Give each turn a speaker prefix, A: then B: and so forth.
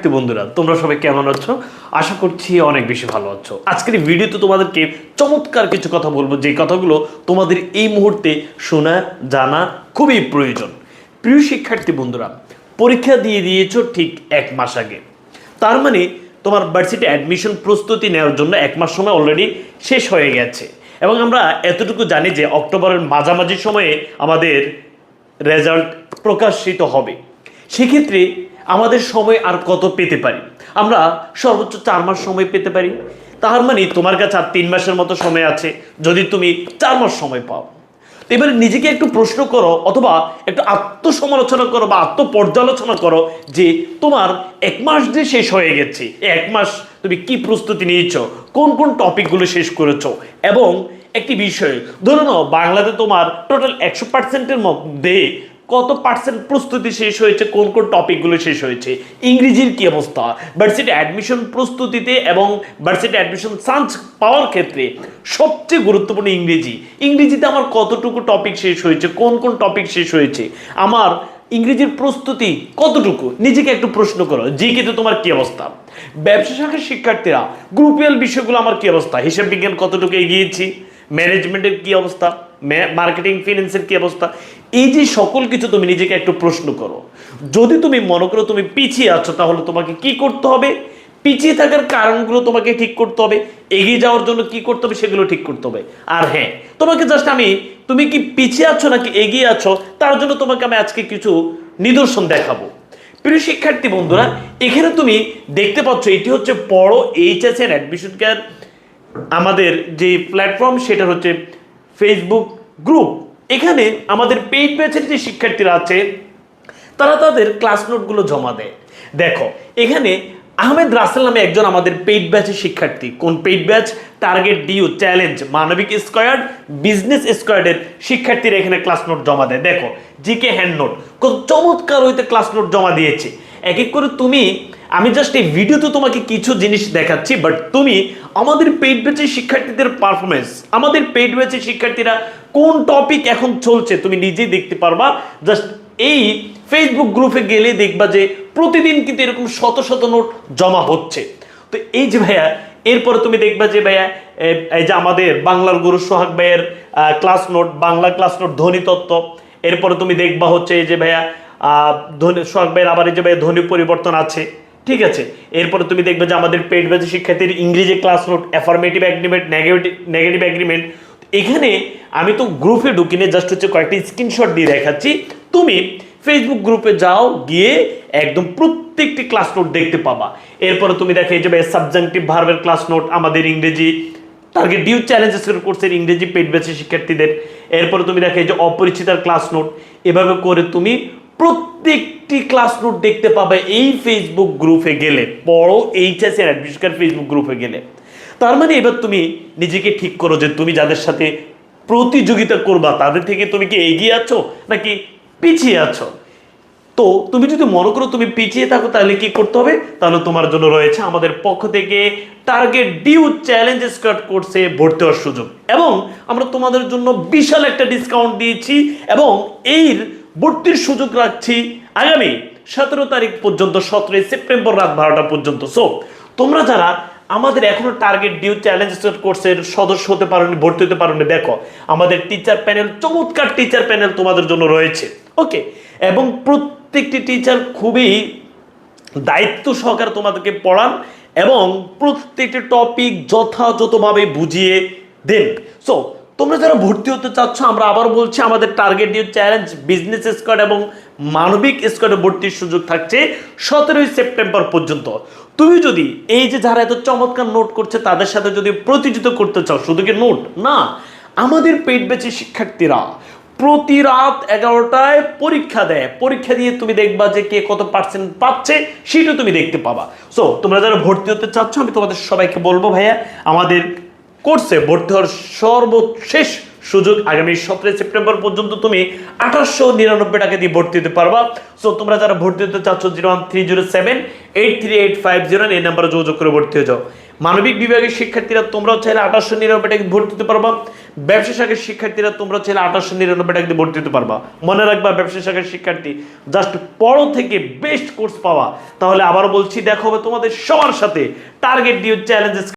A: শিক্ষার্থী বন্ধুরা, তোমরা সবাই কেমন আছো? আশা করছি অনেক বেশি ভালো আছো। আজকের ভিডিওতে তোমাদেরকে চমৎকার কিছু কথা বলব। যে কথাগুলো তোমাদের এই মুহূর্তে শোনা, জানা খুবই প্রয়োজন। প্রিয় শিক্ষার্থী বন্ধুরা, পরীক্ষা দিয়ে দিয়েছ ঠিক এক মাস আগে। তার মানে তোমার ভার্সিটি অ্যাডমিশন প্রস্তুতি নেওয়ার জন্য এক মাস সময় অলরেডি শেষ হয়ে গেছে। এবং আমরা এতটুকু জানি যে অক্টোবরের মাঝামাঝি সময়ে আমাদের রেজাল্ট প্রকাশিত হবে। সেক্ষেত্রে আমাদের সময় আর কত পেতে পারি? আমরা সর্বোচ্চ চার মাস সময় পেতে পারি। তার মানে তোমার কাছে আর তিন মাসের মতো সময় আছে, যদি তুমি চার মাস সময় পাও। এবারে নিজেকে একটু প্রশ্ন করো, অথবা একটু আত্মসমালোচনা করো বা আত্মপর্যালোচনা করো যে তোমার এক মাস যে শেষ হয়ে গেছে এক মাস তুমি কি প্রস্তুতি নিয়েছ, কোন কোন টপিকগুলো শেষ করেছ, এবং একটি বিষয়, ধরে নাও বাংলাতে তোমার টোটাল একশো পার্সেন্টের মধ্যে কত পার্সেন্ট প্রস্তুতি শেষ হয়েছে, কোন কোন টপিকগুলো শেষ হয়েছে, ইংরেজির কি অবস্থা ভার্সিটি অ্যাডমিশন প্রস্তুতিতে এবং ভার্সিটি অ্যাডমিশন চান্স পাওয়ার ক্ষেত্রে সবচেয়ে গুরুত্বপূর্ণ ইংরেজি, ইংরেজিতে আমার কতটুকু টপিক শেষ হয়েছে, কোন কোন টপিক শেষ হয়েছে, আমার ইংরেজির প্রস্তুতি কতটুকু, নিজেকে একটু প্রশ্ন করো, জিকেতে তোমার কি অবস্থা, ব্যবসা শাখার শিক্ষার্থীরা গ্রুপিয়াল বিষয়গুলো আমার কি অবস্থা, হিসাব বিজ্ঞান কতটুকু এগিয়েছি ম্যানেজমেন্টের কি অবস্থা মার্কেটিং ফিনান্সের কি অবস্থা এই যে সকল কিছু তুমি নিজেকে একটু প্রশ্ন করো। যদি তুমি মনে করো তুমি পিছিয়ে আছো, তাহলে তোমাকে কি করতে হবে? পিছিয়ে থাকার কারণগুলো তোমাকে ঠিক করতে হবে। এগিয়ে যাওয়ার জন্য কি করতে হবে, সেগুলো ঠিক করতে হবে। আর হ্যাঁ তোমাকে জাস্ট আমি, তুমি কি পিছিয়ে আছো নাকি এগিয়ে আছো, তার জন্য তোমাকে আমি আজকে কিছু নিদর্শন দেখাবো। প্রিয় শিক্ষার্থী বন্ধুরা, এখানে তুমি দেখতে পাচ্ছ, এটি হচ্ছে বড় এইচএস এর অ্যাডমিশন কেয়ার আমাদের যে প্ল্যাটফর্ম সেটা হচ্ছে ফেসবুক গ্রুপ এখানে আমাদের পেইড ব্যাচের যে শিক্ষার্থীরা আছে, তারা তাদের ক্লাস নোটগুলো জমা দেয়। দেখো, এখানে আহমেদ রাসেল নামে একজন আমাদের পেইড ব্যাচের শিক্ষার্থী। কোন paid batch target due challenge মানবিক স্কোয়ার্ড বিজনেস স্কোয়ার্ডের শিক্ষার্থীরা এখানে ক্লাস নোট জমা দেয়। দেখো জিকে হ্যান্ড নোট কত চমৎকার হইতে ক্লাস নোট জমা দিয়েছে। এক এক করে তুমি, আমি জাস্ট এই ভিডিওতে তোমাকে কিছু জিনিস দেখাচ্ছি বাট তুমি আমাদের পেইড ব্যাচের শিক্ষার্থীদের পারফরমেন্স আমাদের পেইড ব্যাচের শিক্ষার্থীরা কোন টপিক এখন চলছে তুমি নিজেই দেখতে পারবা। জাস্ট এই ফেসবুক গ্রুপে গেলে দেখবা যে প্রতিদিন কিন্তু এরকম শত শত নোট জমা হচ্ছে। তো এই যে ভাইয়া, এরপরে তুমি দেখবা যে ভাইয়া এই যে আমাদের বাংলার গুরু সোহাগ ভাইয়ের class note Bangla class note ধ্বনি তত্ত্ব। এরপরে তুমি দেখবা হচ্ছে এই যে ভাইয়া ধ্বনি, সোহাগ ভাইয়ের আবার এই যে ভাইয়া ধ্বনি পরিবর্তন আছে। ঠিক আছে? এরপরে তুমি দেখবে যে আমাদের পেট ব্যাচে শিক্ষার্থীর ইংরেজি class note affirmative agreement negative negative agreement এখানে আমি তো গ্রুপে ঢুকিনে জাস্ট হচ্ছে কয়েকটি স্ক্রিনশট দিয়ে দেখাচ্ছি। তুমি ফেসবুক গ্রুপে যাও, গিয়ে একদম প্রত্যেকটি ক্লাস নোট দেখতে পাবা। এরপরে তুমি দেখো এই যে সাবজেক্টিভ ভার্বের ক্লাস নোট আমাদের ইংরেজি টার্গেট ডিউ চ্যালেঞ্জেস কোর্সের ইংরেজি পেট ব্যাচের শিক্ষার্থীদের। এরপরে তুমি দেখো এই যে অপরিচিতার ক্লাস নোট এভাবে করে তুমি প্রত্যেকটি ক্লাস নোট দেখতে পাবে এই ফেসবুক গ্রুপে গেলে, বড় এইচএস এর অ্যাডমিশন ফেসবুক গ্রুপে গেলে। তার মানে এবার তুমি নিজেকে ঠিক করো যে তুমি যাদের সাথে প্রতিযোগিতা করবা, তাদের থেকে তুমি কি এগিয়ে আছো নাকি পিছিয়ে আছো? তো তুমি যদি মনে করো তুমি পিছিয়ে থাকো, তাহলে কি করতে হবে? তাহলে তোমার জন্য রয়েছে আমাদের পক্ষ থেকে টার্গেট ডিউ চ্যালেঞ্জ স্কার্ট কোর্সে ভর্তি হওয়ার সুযোগ। এবং আমরা তোমাদের জন্য বিশাল একটা ডিসকাউন্ট দিয়েছি এবং এর ভর্তির সুযোগ রাখছি আগামী সতেরো তারিখ পর্যন্ত, সতেরোই সেপ্টেম্বর রাত বারোটা পর্যন্ত। সো তোমরা যারা আমাদের এখনও টার্গেট ডিউ চ্যালেঞ্জ কোর্সের সদস্য হতে পারোনি ভর্তি হতে পারোনি দেখো, আমাদের টিচার প্যানেল চমৎকার টিচার প্যানেল তোমাদের জন্য রয়েছে ওকে এবং প্রত্যেকটি টিচার খুবই দায়িত্ব সহকারে তোমাদেরকে পড়ান এবং প্রত্যেকটি টপিক যথাযথভাবে বুঝিয়ে দেন। সো তোমরা যারা ভর্তি হতে চাচ্ছ, আমরা আবার বলছি, আমাদের target due challenge business squad এবং মানবিক স্কোয়াডে ভর্তির সুযোগ থাকছে সতেরোই সেপ্টেম্বর পর্যন্ত। তুমি যদি এই যে যারা এত চমৎকার নোট করছে, তাদের সাথে যদি প্রতিযোগিতা করতে চাও, শুধু কি নোট? না। আমাদের পেট বেচে শিক্ষার্থীরা প্রতি রাত এগারোটায় পরীক্ষা দেয়। পরীক্ষা দিয়ে তুমি দেখবা যে কে কত পার্সেন্ট পাচ্ছে, সেটা তুমি দেখতে পাবা। সো তোমরা যারা ভর্তি হতে চাচ্ছ, আমি তোমাদের সবাইকে বলব ভাইয়া, আমাদের কোর্সে ভর্তি হওয়ার সর্বশেষ সুযোগ আগামী সতেরোই সেপ্টেম্বর পর্যন্ত তুমি আঠাশশো নিরানব্বই টাকা দিয়ে ভর্তি হতে পারবা। সো তোমরা যারা ভর্তি হতে চাচ্ছ zero one three zero seven eight three eight five zero এই নাম্বারে যোগাযোগ করে ভর্তি হয়ে যাও। মানবিক বিভাগের শিক্ষার্থীরা তোমরাও চাইলে আঠাশশো নিরানব্বই টাকা ভর্তি হতে পারবা। ব্যবসা শাখার শিক্ষার্থীরা তোমরা চাইলে আঠাশশো নিরানব্বই টাকা দিয়ে ভর্তি হতে পারবা। মনে রাখবা, ব্যবসা শাখার শিক্ষার্থী জাস্ট পড়ো থেকে বেস্ট কোর্স পাওয়া। তাহলে আবার বলছি দেখো হবে তোমাদের সবার সাথে। টার্গেট দিয়ে চ্যালেঞ্জেস